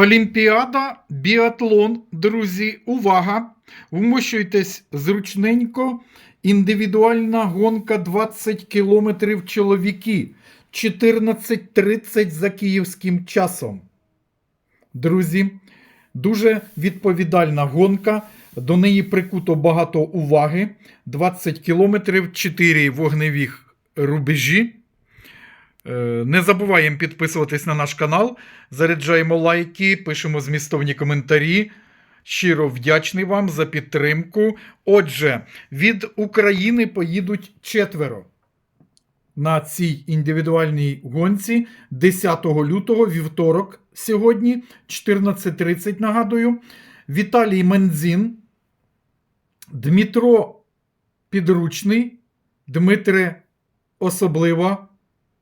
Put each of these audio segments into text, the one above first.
Олімпіада, біатлон, друзі, увага! Вмощуйтесь зручненько. Індивідуальна гонка 20 кілометрів чоловіки. 14.30 за київським часом. Друзі, дуже відповідальна гонка. До неї прикуто багато уваги. 20 кілометрів, 4 вогневих рубежі. Е, Не забуваємо підписуватись на наш канал, заряджаємо лайки, пишемо змістовні коментарі. Щиро вдячний вам за підтримку. Отже, від України поїдуть четверо на цій індивідуальній гонці 10 лютого, вівторок, сьогодні, 14.30, нагадую. Віталій Мензін, Дмитро Підручний, Дмитре Особлива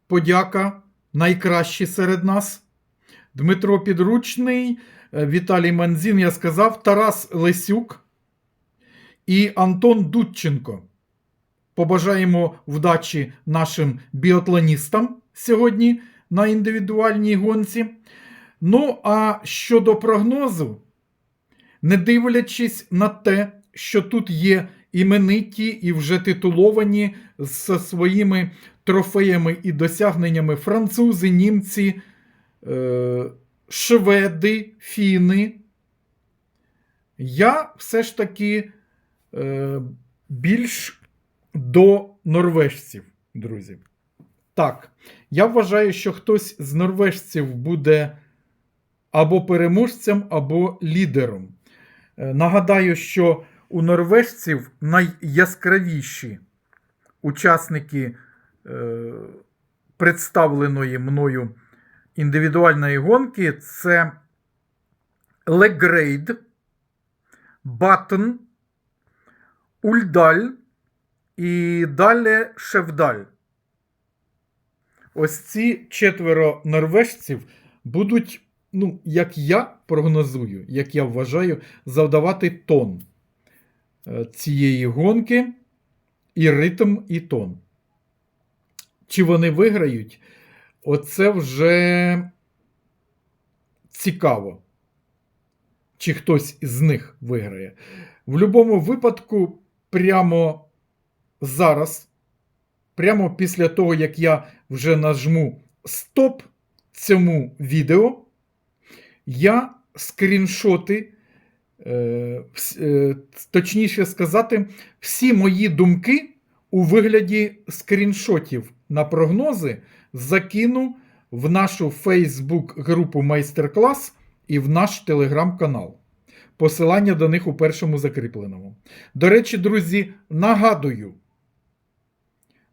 подяка, найкращі серед нас. Дмитро Підручний, е, Віталій Манзін, я сказав, Тарас Лесюк і Антон Дудченко. Побажаємо вдачі нашим біатлоністам сьогодні на індивідуальній гонці. Ну, а щодо прогнозу, не дивлячись на те, що тут є імениті і вже титуловані з своїми трофеями і досягненнями французи, німці, е, шведи, фіни. Я все ж таки е, більш до норвежців, друзі. Так, я вважаю, що хтось з норвежців буде або переможцем, або лідером. Е, Нагадаю, що у норвежців найяскравіші учасники е, представленої мною індивідуальної гонки це Легрейд, Баттен, Ульдаль і далі Шевдаль. Ось ці четверо норвежців будуть, ну, як я прогнозую, як я вважаю, завдавати тон цієї гонки і ритм, і тон. Чи вони виграють? Оце вже цікаво. Чи хтось з них виграє. В будь-якому випадку, прямо зараз, прямо після того, як я вже нажму стоп цьому відео, я скріншоти, е, е, точніше сказати, всі мої думки у вигляді скріншотів на прогнози закину в нашу Facebook групу майстер-клас і в наш телеграм-канал. Посилання до них у першому закріпленому. До речі, друзі, нагадую,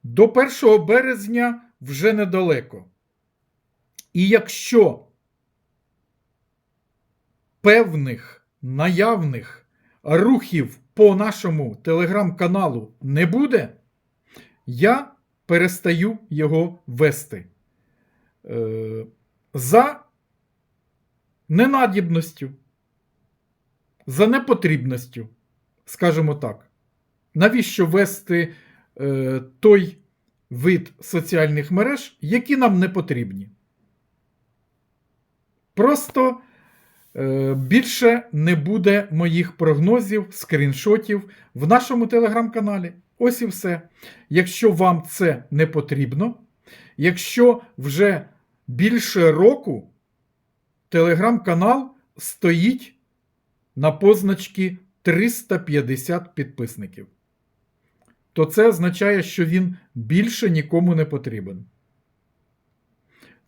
до 1 березня вже недалеко. І якщо певних наявних рухів по нашому телеграм-каналу не буде, я перестаю його вести. Е, за ненадібністю, за непотрібністю, скажімо так. Навіщо вести е, той вид соціальних мереж, які нам не потрібні? Просто більше не буде моїх прогнозів, скріншотів в нашому телеграм-каналі. Ось і все. Якщо вам це не потрібно, якщо вже більше року телеграм-канал стоїть на позначці 350 підписників, то це означає, що він більше нікому не потрібен.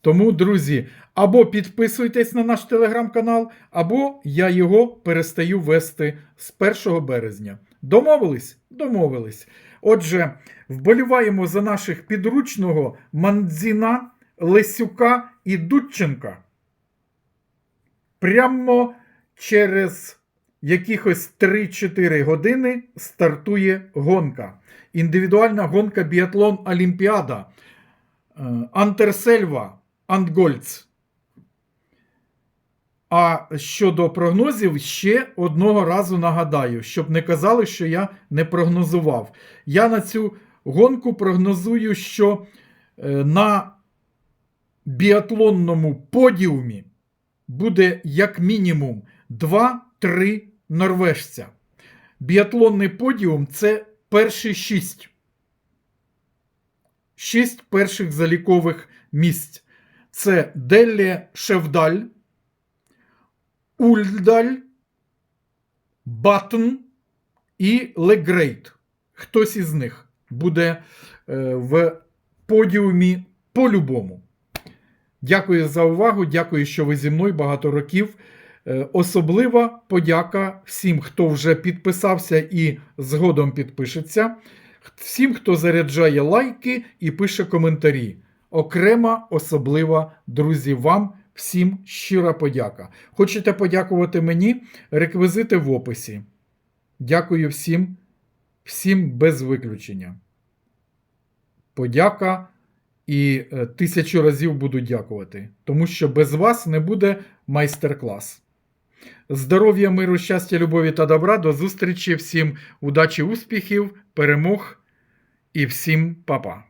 Тому, друзі, або підписуйтесь на наш телеграм-канал, або я його перестаю вести з 1 березня. Домовились? Домовились. Отже, вболіваємо за наших підручного Мандзіна, Лесюка і Дудченка. Прямо через якихось 3-4 години стартує гонка. Індивідуальна гонка біатлон Олімпіада. Е, Антерсельва, Антгольц. А щодо прогнозів, ще одного разу нагадаю, щоб не казали, що я не прогнозував. Я на цю гонку прогнозую, що е, на біатлонному подіумі буде як мінімум 2-3 норвежця. Біатлонний подіум це перші шість. Шість перших залікових місць. Це Делле Шевдаль, Ульдаль, Баттн і Легрейт. Хтось із них буде е, в подіумі по-любому. Дякую за увагу. Дякую, що ви зі мною багато років. Е, Особлива подяка всім, хто вже підписався і згодом підпишеться. Всім, хто заряджає лайки і пише коментарі. Окрема, особлива, друзі, вам всім щира подяка. Хочете подякувати мені? Реквізити в описі. Дякую всім, всім без виключення. Подяка і е, тисячу разів буду дякувати, тому що без вас не буде майстер-клас. Здоров'я, миру, щастя, любові та добра. До зустрічі, всім удачі, успіхів, перемог і всім па-па.